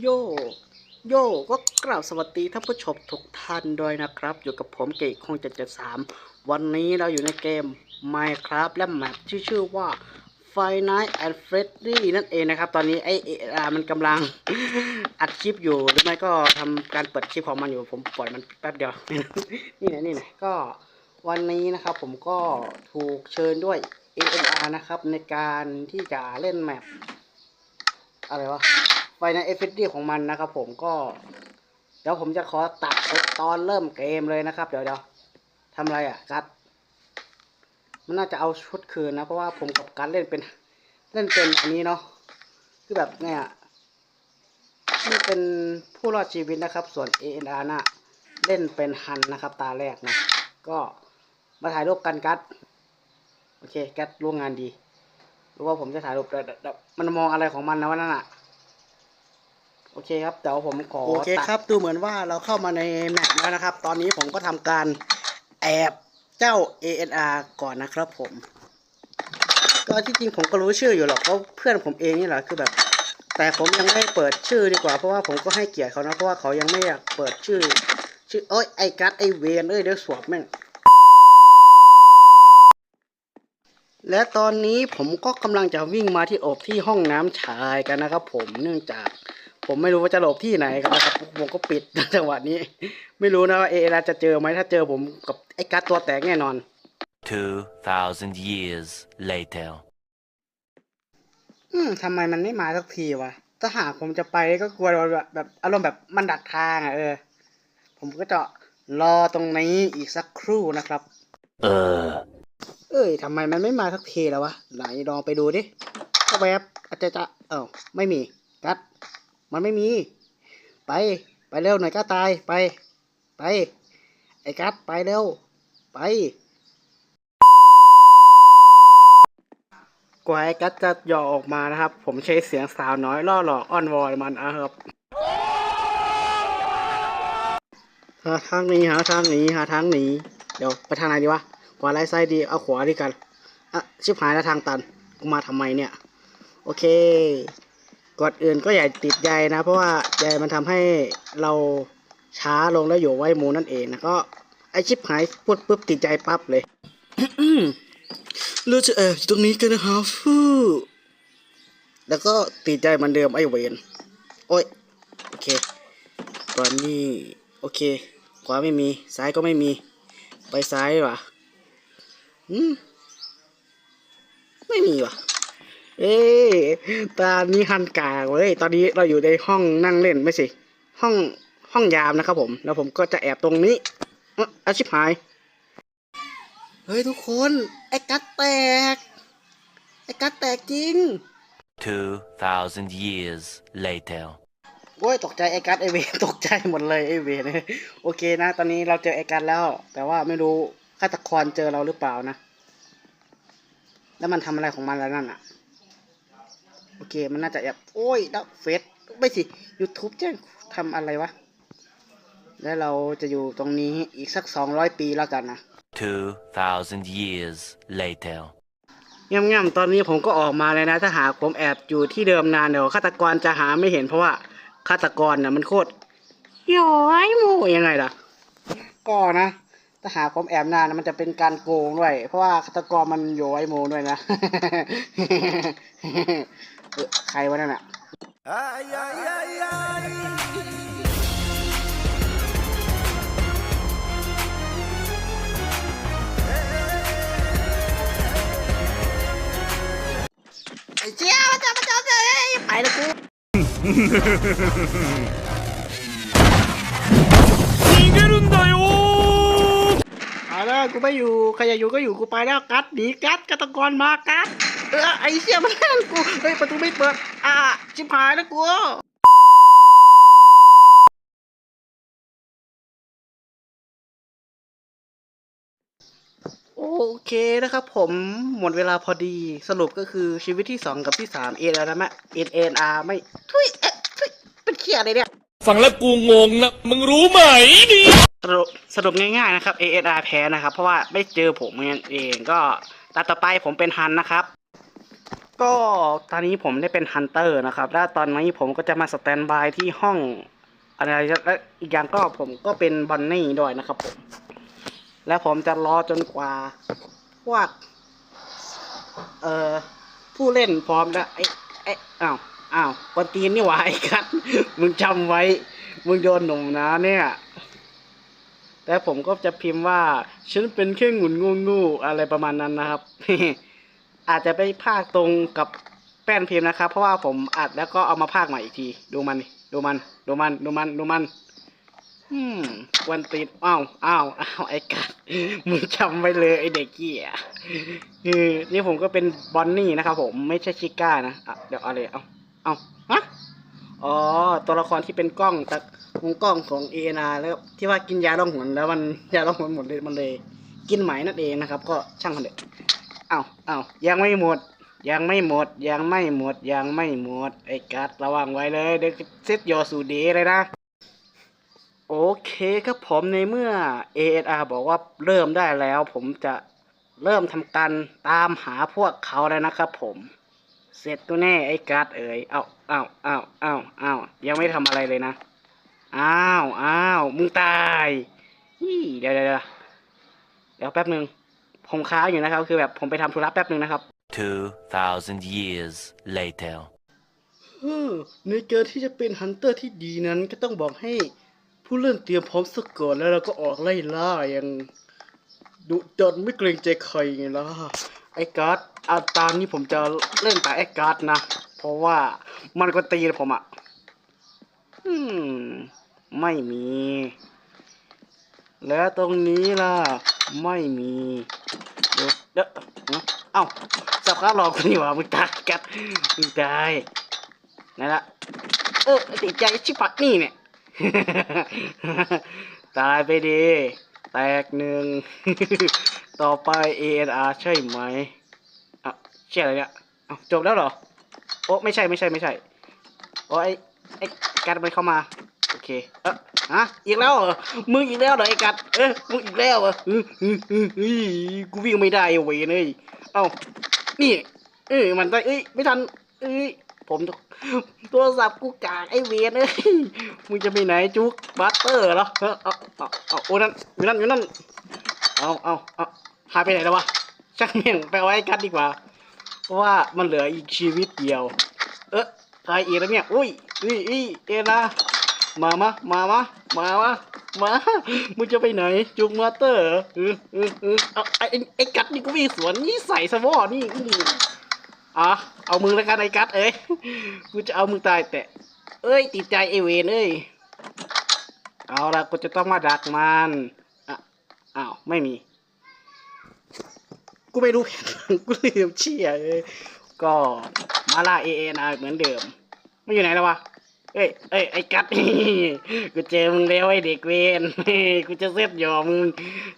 โย โยก็กล่าวสวัสดีท่านผู้ชมทุกท่านด้วยนะครับ อยู่กับผมเกตคงจะจะสามวันนี้เราอยู่ในเกม Minecraft และแมปที่ชื่อว่า f i Nights at Freddy นั่นเองนะครับ ตอนนี้ไอเออามันกำลังอัดคลิปอยู่ หรือไม่ก็ทำการเปิดคลิปของมันอยู่ ผมปล่อยมันแป๊บเดียว นี่นะนี่นะก็วันนี้นะครับผมก็ถูกเชิญด้วย AMR นะครับ ในการที่จะเล่นแมปอะไรวะ ไฟในเอฟเฟกต์ของมันนะครับผมก็ เดี๋ยวผมจะขอตัดตอนเริ่มเกมเลยนะครับ เดี๋ยวเดี๋ยวทำอะไรอะกัด มันน่าจะเอาชุดคืนนะ เพราะว่าผมกับกัดเล่นเป็นเล่นเป็นอันนี้เนาะคือแบบไงอะนี่เป็นผู้รอดชีวิตนะครับ ส่วน ANR น่ะเล่นเป็นฮันนะครับ ตาแรกนะ ก็มาถ่ายรูปกันกัด โอเคกัดร่วงงานดี รู้ว่าผมจะถ่ายรูปแต่แต่แต่มันมองอะไรของมันนะว่านั่นอะ โอเคครับเดี๋ยวผมขอโอเคครับ ดูเหมือนว่าเราเข้ามาในแมปแล้วนะครับ ตอนนี้ผมก็ทำการแอบเจ้า ANR ก่อนนะครับผม ก็ที่จริงผมก็รู้ชื่ออยู่หรอกเพราะเพื่อนผมเองนี่แหละคือแบบ แต่ผมยังไม่เปิดชื่อดีกว่าเพราะว่าผมก็ให้เกียรติเขานะเพราะว่าเขายังไม่อยากเปิดชื่อ ชื่อเอ้ยไอ้กัดไอ้เวนเอ้ยเดี๋ยวสวบแม่งและตอนนี้ผมก็กำลังจะวิ่งมาที่อบที่ห้องน้ำชายกันนะครับผมเนื่องจาก ผมไม่รู้ว่าจะหลบที่ไหนกันนะครับผมก็ปิดจังหวะนี้ ไม่รู้นะว่าเอเอจะเจอไหมถ้าเจอผมกับไอ้กัดตัวแตกแน่นอน2,000 years later. อืมทำไมมันไม่มาสักทีวะถ้าหากผมจะไปก็กลัวแบบแบบอารมณ์แบบมันดักทางอะเออ ผมก็จะรอตรงนี้อีกสักครู่นะครับ Uh. เอ้ยทำไมมันไม่มาสักทีแล้ววะไหนลองไปดูดิก็แบบอาจจะจะเอ้าไม่มีกัด มันไม่มี ไป ไปเร็วหน่อยก็ตาย ไป ไป ไอ้กัดไปเร็ว ไป กว่าไอ้กัดจะหย่อออกมานะครับ ผมใช้เสียงสาวน้อยล่อหลอกอ้อนวอนมันนะครับหาทางหนี้หาทางหนีหาทางหนีเดี๋ยวไปทางไหนดีวะขวาไล่ซ้ายดีเอาขวาดีกันอะชิบหายแล้วทางตันกูมาทำไมเนี่ย โอเค ก่อนอื่นก็อย่าติดใยนะ เพราะว่าใยมันทำให้เราช้าลงแล้วอยู่ไว้หมูนั่นเองนะก็ไอชิบหายพูดปุ๊บติดใจปั๊บเลยเราจะแอบอยู่ตรงนี้กันนะครับฟูแล้วก็ติดใจเหมันเดิมไอเวนโอ้ยโอเคตอนนี้โอเค ขวาไม่มีซ้ายก็ไม่มี ไปซ้ายดีกว่ะอืมไม่มีว่ะ เอ้ยตอนนี้ฮันกากเว้ย ตอนนี้เราอยู่ในห้องนั่งเล่นไม่สิ ห้องห้องยามนะครับผม แล้วผมก็จะแอบตรงนี้เอ้ออาชิบหาย เฮ้ยทุกคน ไอ้กัดแตก ไอ้กัดแตกจริง 2,000 years later. โอ้ยตกใจไอ้กัดไอเวนตกใจหมดเลยไอเวนโอเคนะ ตอนนี้เราเจอไอ้กัดแล้ว แต่ว่าไม่รู้ฆาตกรเจอเราหรือเปล่านะ แล้วมันทำอะไรของมันแล้วนั่นอะ โอเค มันน่าจะแอบโอ้ยแล้วเฟซไม่สิ YouTube แจ้งทำอะไรวะ แล้วเราจะอยู่ตรงนี้อีกสักสองร้อยปีแล้วกันนะ 2,000 years later. ง่ำๆตอนนี้ผมก็ออกมาเลยนะ ถ้าหากผมแอบอยู่ที่เดิมนานเดี๋ยวฆาตกรจะหาไม่เห็นเพราะว่าฆาตกรน่ะมันโคตรย้อยหมูยังไงล่ะ ก็นะ ถ้าหากผมแอบนานนะมันจะเป็นการโกงด้วย เพราะว่าฆาตกรมันโย้อยหมูด้วยนะ เออใครวะนั่นอ่ะ ไอ้เจ้ามันจะมาจับเลยไปแล้วกู 逃げるんだよ เอาแล้วกูไม่อยู่ใครอยากอยู่ก็อยู่กูไปแล้วกัดหนีกัดฆาตกรมากัด เออไอ้เชี่ยมันแทงกูเฮ้ยประตูไม่เปิด อ่าชิบหายแล้วกูโอเคนะครับผมหมดเวลาพอดีสรุปก็คือชีวิตที่สองกับที่สามเอ็นอาร์ไม่เอ็นเอ็นอาร์ไม่ ทุยเอ๊ะทุยเป็นเขี้ยอะไรเนี่ย ฟังแล้วกูงงนะ มึงรู้ไหมนี่สรุปสรุปง่ายๆนะครับ ASR แพ้นะครับ เพราะว่าไม่เจอผมเองก็ตาต่อไปผมเป็นฮันนะครับ ก็ตอนนี้ผมได้เป็นฮันเตอร์นะครับ และตอนนี้ผมก็จะมาสแตนบายที่ห้องอะไรและอีกอย่างก็ผมก็เป็นบันนี่ด้วยนะครับผม และผมจะรอจนกว่าพวกเอ่อผู้เล่นพร้อมแล้วไอ้ไอ้อ้าวอ้าวกวนตีนนี่หว่าไอ้กัดมึงจำไว้ มึงโดนหนุ่มนะเนี่ยแต่ผมก็จะพิมพ์ว่า ฉันเป็นแค่หงุนงูงูอะไรประมาณนั้นนะครับ อาจจะไปภาคตรงกับแป้นพิมพ์นะครับ เพราะว่าผมอัดแล้วก็เอามาภาคใหม่อีกที ดูมันดูมัน ดูมัน ดูมัน ดูมัน อืมวันตีนอ้าวอ้าวอ้าวไอ้กัดมึงจำไว้เลยไอ้เด็กเกี้ยคือนี่ผมก็เป็นบอนนี่นะครับผมไม่ใช่ชิก้านะอะเดี๋ยวเอาเลยเอาเอาฮะอ๋อ ตัวละครที่เป็นกล้องตะวงกล้องของเอนาแล้วที่ว่ากินยาล่องหนแล้วมันยาล่องหนหมดเลยมันเลย กินไหมนั่นเองนะครับ ก็ช่างมันเถอะ เอาเอายังไม่หมด ยังไม่หมด ยังไม่หมด ยังไม่หมด ไอ้กัดระวังไว้เลยเดี๋ยวเซตโยสูเดเลยนะ โอเคครับผมในเมื่อ ASR บอกว่าเริ่มได้แล้ว ผมจะเริ่มทำการตามหาพวกเขาแล้วนะครับผม เสร็จตัวแน่ไอ้การ์ดเอ๋ยเอาเอาเอาเอาเอายังไม่ทำอะไรเลยนะอ้าวอ้าวมึงตายยี่เดี๋ยวเดี๋ยวเดี๋ยวเดี๋ยวแป๊บหนึ่ง ผมค้างอยู่นะครับ คือแบบผมไปทำธุระแป๊บหนึ่งนะครับ 2,000 years later. เออในการที่จะเป็นฮันเตอร์ที่ดีนั้นก็ต้องบอกให้ผู้เล่นเตรียมพร้อมสักก่อนแล้วเราก็ออกไล่ล่าอย่างดุดันไม่เกรงใจใครไงล่ะไอ้การ์ดอาตามนี้ผมจะเล่นแต่ไอ้การ์ดนะ เพราะว่ามันก็ตีผมอะอืม ไม่มี แล้วตรงนี้ล่ะ ไม่มีเดี๋ยวเดี๋ยวเอ้าสับขาหลอกกูนี่หว่ามึงตายกัดมึงตายนั่นละเออติดใจชิปักนี่เนี่ย ตายไปดี แตกหนึ่ง ต่อไป ANR ใช่ไหมอะใช่อะไรเนี่ยอะจบแล้วเหรอ โอ้ไม่ใช่ไม่ใช่ไม่ใช่ โอ้ไอ้ไอ้ กัดมันเข้ามา โอเค เออฮะอีกแล้วเหรอมึงอีกแล้วเหรอไอ้กัด เออมึงอีกแล้วเหรอเออเออเออเอ้ยกูวิ่งไม่ได้ไอ้เวยเลยเอ้า นี่ เอ้ยมันได้เอ้ย ไม่ทัน เอ้ย ผมโทรศัพท์กูกากไอเวียนเอ้ย มึงจะไปไหนจุกบัตเตอร์เหรอ เออเอาเอาเอาโอ้นั่นอยู่นั่นอยู่นั่น เอาเอาเอาหายไปไหนแล้ววะ ช่างเมี่ยงไปเอาไว้กันดีกว่า เพราะว่ามันเหลืออีกชีวิตเดียว เออตายอีกแล้วเนี่ย อุ้ย อุ้ยอุ้ยเอ็นะมามะมามะมามะมามึงจะไปไหน จุกมาเตอร์เอออเออเออเอาไอ้ไอ้กัดนี่กูมีสวนนี่ใส่สวอนี่อะเอามือแล้วกันไอ้กัดเอ้ยกูจะเอามือตายแต่ เอ้ยติดใจไอเวนเอ้ยเอาละกูจะต้องมาดักมันอะอ้าวไม่มี กูไม่รู้แผนกูลืมเชี่ยเลยก็มาล่าเอเอ็นเหมือนเดิม ไม่อยู่ไหนแล้ววะ อ้ยเอ้ยไอ้กัดกูเจอมึงแล้วไอ้เด็กเวนกูจะเซตหยอมึง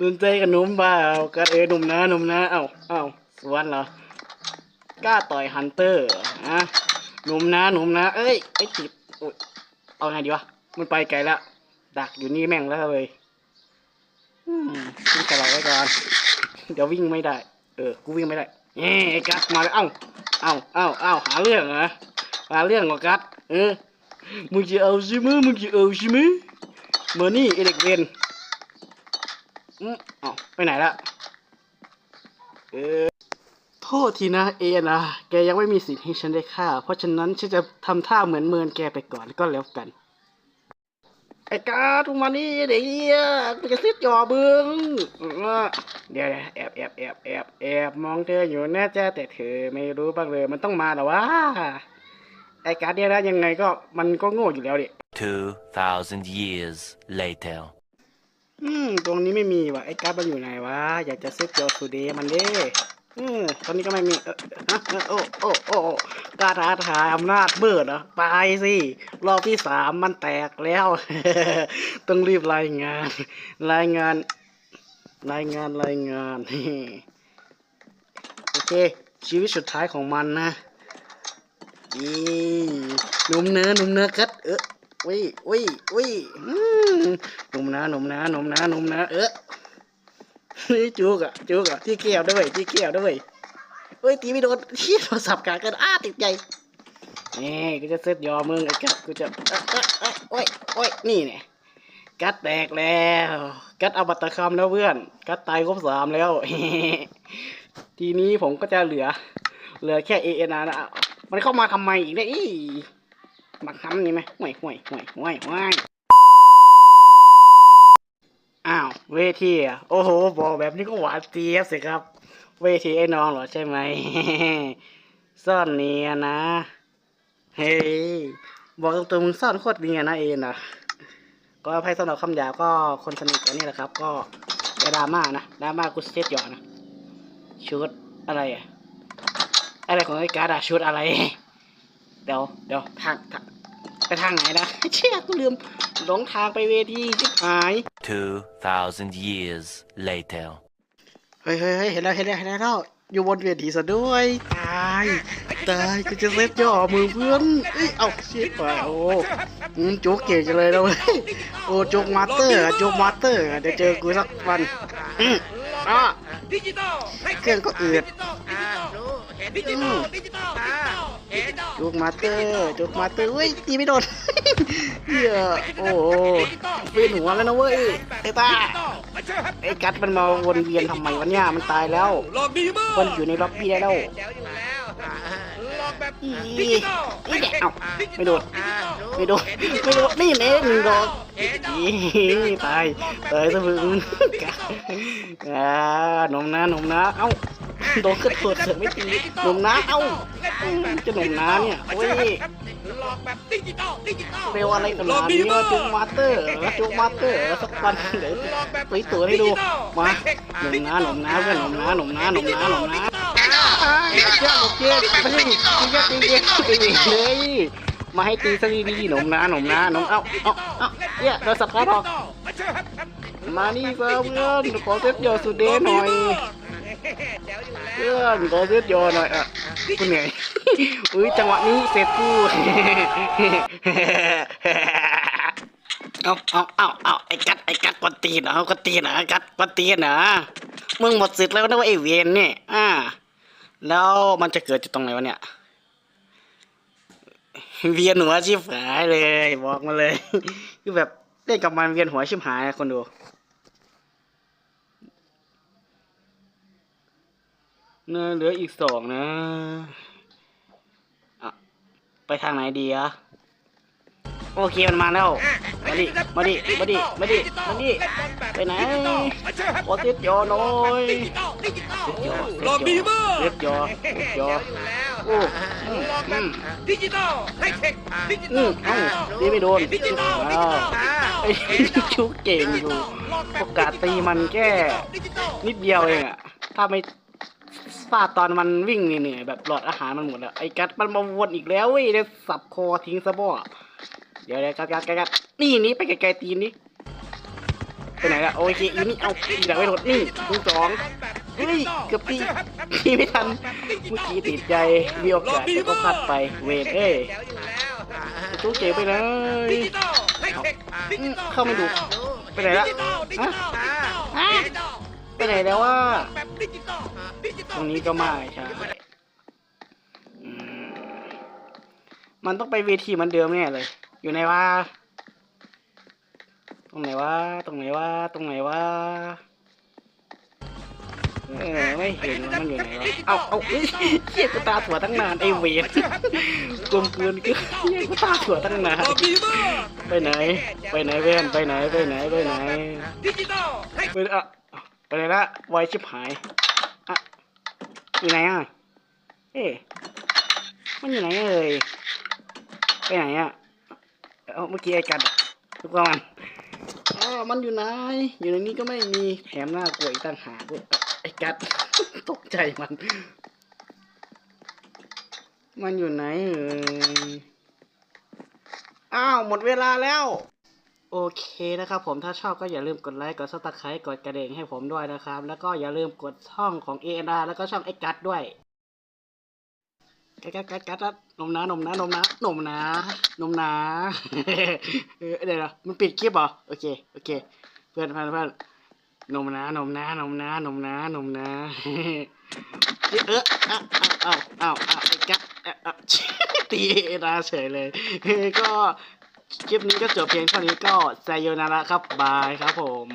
สนใจกับหนุ่มเปล่ากัดเอ้ยหนุ่มนะหนุ่มนะเอ้าเอ้าสวนเหรอกล้าต่อยฮันเตอร์อะหนุ่มนะหนุ่มนะ เอ้ยไอ้ติดโอ๊ยเอาไงดีวะมันไปไกลแล้วดักอยู่นี่แม่งแล้วเลยอืมวิ่งสลับไว้ก่อนเดี๋ยววิ่งไม่ได้ เออกูวิ่งไม่ได้เอ้ไอ้กัดมาแล้วเอ้าเอ้าเอ้าเอ้าหาเรื่องเหรอหาเรื่องเหรอกัดเออ มึงจะเอาใช่ไหมมึงจะเอาใช่ไหมมานี่ไอเด็กเวนอืมเอ้าไปไหนละเออโทษทีนะเอนะแกยังไม่มีสิทธิ์ให้ฉันได้ฆ่า เพราะฉะนั้นฉันจะทำท่าเหมือนเมินแกไปก่อนก็แล้วกัน ไอ้กาทุกมานี่เดี๋ยวเหี้ยกูจะซิดจอมึงเดี๋ยวแอบแอบแอบแอบแอบมองเธออยู่นะจ๊ะแต่เธอไม่รู้บ้างเลยมันต้องมาเหรอวะ ไอ้การ์ดเนี่ยนะยังไงก็มันก็โง่อยู่แล้วดิ 2,000 years later. อืม ตรงนี้ไม่มีว่ะไอ้การ์ดมันอยู่ไหนวะ อยากจะเซตโจสุเดมันเด้อืมตอนนี้ก็ไม่มีเออฮะเออโอ้โอ้โอ้โอ้กาถาทายอำนาจเบิดเหรอไปสิ รอบที่สามมันแตกแล้ว ต้องรีบรายงาน รายงาน รายงานรายงาน โอเค ชีวิตสุดท้ายของมันนะ อีหนุ่มเนื้อหนุ่มเนื้อกัดเออวิวิวิอืมหนุ่มนะหนุ่มนะหนุ่มนะหนุ่มนะเออนี่จุกอะจุกอะที่เกี่ยวด้วยที่เกี่ยวด้วยเฮ้ยตีไม่โดนที่โทรศัพท์กากันอ้าติดใจนี่กูจะเซตยอมึงไอ้กัดกูจะโอ้ยโอ้ยนี่เนี่ยกัดแตกแล้ว กัดเอาบัตรคำแล้วเพื่อน กัดตายครบสามแล้ว ทีนี้ผมก็จะเหลือ เหลือแค่เอ็นนะ มันเข้ามาทำไมอีกเนี่ยอีบักคำนี่ไหมห่วยห่วยห่วยห่วยห่วยอ้าวเวทีอะโอ้โหบอกแบบนี้ก็หวานเจี๊ยบสิครับ เวทีไอ้น้องเหรอใช่ไหม ซ่อนเนียนนะเฮ้ยบอกตรงๆมึงซ่อนโคตรเนียนนะเอ็นอะก็อภัยสำหรับคำหยาบก็คนสนิทกันนี่แหละครับ ก็อย่าดราม่านะดราม่ากูเซตหยอนะชุดอะไรอะ อะไรของไอ้การ์ดอะชุดอะไร เดี๋ยวเดี๋ยวทางทางไปทางไหนนะ เชี่ยกูลืมหลงทางไปเวทีชิบหาย 2,000 years later. เฮ้ยเฮ้ยเฮ้ยเห็นแล้วเห็นแล้วเห็นแล้วอยู่บนเวทีซะด้วย ตาย ตายกูจะเซตย่อมือเพื่อนเอ้ย เอาเชี่ยไปโอ้มึงจุกเก่งจังเลยนะเว้ยโอ้จุกมาสเตอร์อะจุกมาสเตอร์อะเดี๋ยวเจอกูสักวันอืมอะดิจิตอลให้เครื่องก็อืด ดิจิตอลดิจิตอลดิจิตอลดิจิตอลดิจิตอลจุกมาสเตอร์จุกมาสเตอร์เฮ้ยตีไม่โดนเหี้ยโอ้โหเวียนหัวแล้วนะเว้ยไอ้ตาไอ้กัดมันมาวนเวียนทำไมวะเนี่ยมันตายแล้วหลอกดีมากมันอยู่ในล็อบบี้ได้แล้วเดี๋ยวอยู่ แล้วหลอกแบบอีดิจิตอลอีเนี่ยเอ้าไม่โดนไม่โดนไม่โดนนี่เน่หนึ่งดอกอีตายตายซะมึงอ่าหนมนะหนมนะเอ้าโดนกระโดดเสือกไม่ตีหนมนะเอ้าจะหนมนะเนี่ยโอ้ยเร็วอะไรขนาดนี้วะจุกมาเตอร์จุกมาเตอร์สักวันเดี๋ยวตุยตัวให้ดูมาหนมนะหนมนะเพื่อนหนมนะหนมนะหนมนะหนมนะ เจ้าเจ้าไม่ใช่ตีเจ้าตีเจ้าตีเลยมาให้ตีซะดีๆหนมนะหนมนะหนมเอ้าเอ้าเอ้าเนี่ยเราสับขาหรอกมานี่เพื่อนขอเซตโยสุดเดหน่อยเพื่อนขอเซตโยหน่อยอะกูเหนื่อยอุ้ยจังหวะนี้เสร็จกูเอาเอาเอาเอาไอ้กัดไอ้กัดกวนตีนเหรอกวนตีนเหรอกัดกวนตีนเหรอมึงหมดสิทธิ์แล้วนะว่าไอ้เวียนเนี่ยอ่า แล้วมันจะเกิดจากตรงไหนวะเนี่ย เวียนหัวชิบหายเลยบอกมาเลย คือแบบเล่นกับมันเวียนหัวชิบหายคนดู เนื้อเหลืออีกสองนะอะไปทางไหนดีอะโอเคมันมาแล้ว มาดิ มาดิ มาดิ มาดิ มาดิ ไปไหนขอเซ็ตยอหน่อยเซ็ตยอหลอกดีมากเซ็ตยอเซ็ตยอโอ้อืมอืมดิจิตอลให้เทคดิจิตอือมลเอ้าตีไม่โดนดิจิตอลดิอ้าจิวตอลไอ้ชุกเก่งอยู่โอกาสตีมันแค่ดิจิตอลนิดเดียวเองอะถ้าไม่ฟาดตอนมันวิ่งเหนื่อยๆแบบหลอดอาหารมันหมดแล้วไอ้กัดมันมาวนอีกแล้วเว้ยเดี๋ยวสับคอทิ้งซะบ่เดี๋ยวเดี๋ยวกัดกัดกัดกัดนี่นี่ไปไกลๆตีนนี่ ไปไหนละโอเคอีนี่เอาอีหลังไม่โดดนี่มึงสองเฮ้ยเกือบตีตีไม่ทันเมื่อกี้ติดใจมีโอกาสแต่ก็พลาดไปเวทเอ้ยเดี๋ยวอยู่แล้วตู้เก๋ไปเลยดิจิตอลให้เทคดิจิตอลเข้าไม่ดูไปไหนละดิจิตอลดิจิตอลดิจิตอลฮะดิจิตอลไปไหนแล้วว่าแบบดิจิตอลดิจิตอลตรงนี้ก็ไม่ใช่อืมมันต้องไปเวทีเหมันเดิมแน่เลย อยู่ไหนวะ ตรงไหนวะ ตรงไหนวะ ตรงไหนวะเออไม่เห็นมันอยู่ไหนวะ เอาเอาเอ้ยเหี้ยกูตาถั่วตั้งนานไอเวรกลมเกินก็เหี้ยกูตาถั่วตั้งนาน ไปไหน ไปไหนเว้นไปไหน ไปไหน ไปไหนดิจิตอลให้ไปอะไปไหนละไวชิบหายอะอยู่ไหนอะ เอ๊ะมันอยู่ไหนเอ่ยไปไหนอะ เอ้าเมื่อกี้ไอ้กัดทุกวัน มันอยู่ไหน อยู่ในนี้ก็ไม่มีแถมหน้ากลัวอีกต่างหากด้วยไอ้กัด ตกใจมัน มันอยู่ไหนเอ่ยอ้าวหมดเวลาแล้ว โอเคนะครับผมถ้าชอบก็อย่าลืมกดไลค์ กดซับสไครต์กดกระเด่งให้ผมด้วยนะครับ แล้วก็อย่าลืมกดช่องของ a อ r แล้วก็ช่องไอ้กัดด้วย กัดกัดกัดกัดกัดนมนะนมนะนมนะนมนะนมนะเดี๋ยวนะมันปิดคลิปเหรอโอเคโอเค เพื่อนเพื่อนเพื่อนนมนะนมนะนมนะนมนะนมนะเอออ้าวอ้าวอ้าวอ้าวกั๊กเอ่อเอ่อตีเอนาเฉยเลยก็คลิปนี้ก็จบเพียงเท่านี้ก็ไซโยนาระครับบายครับผม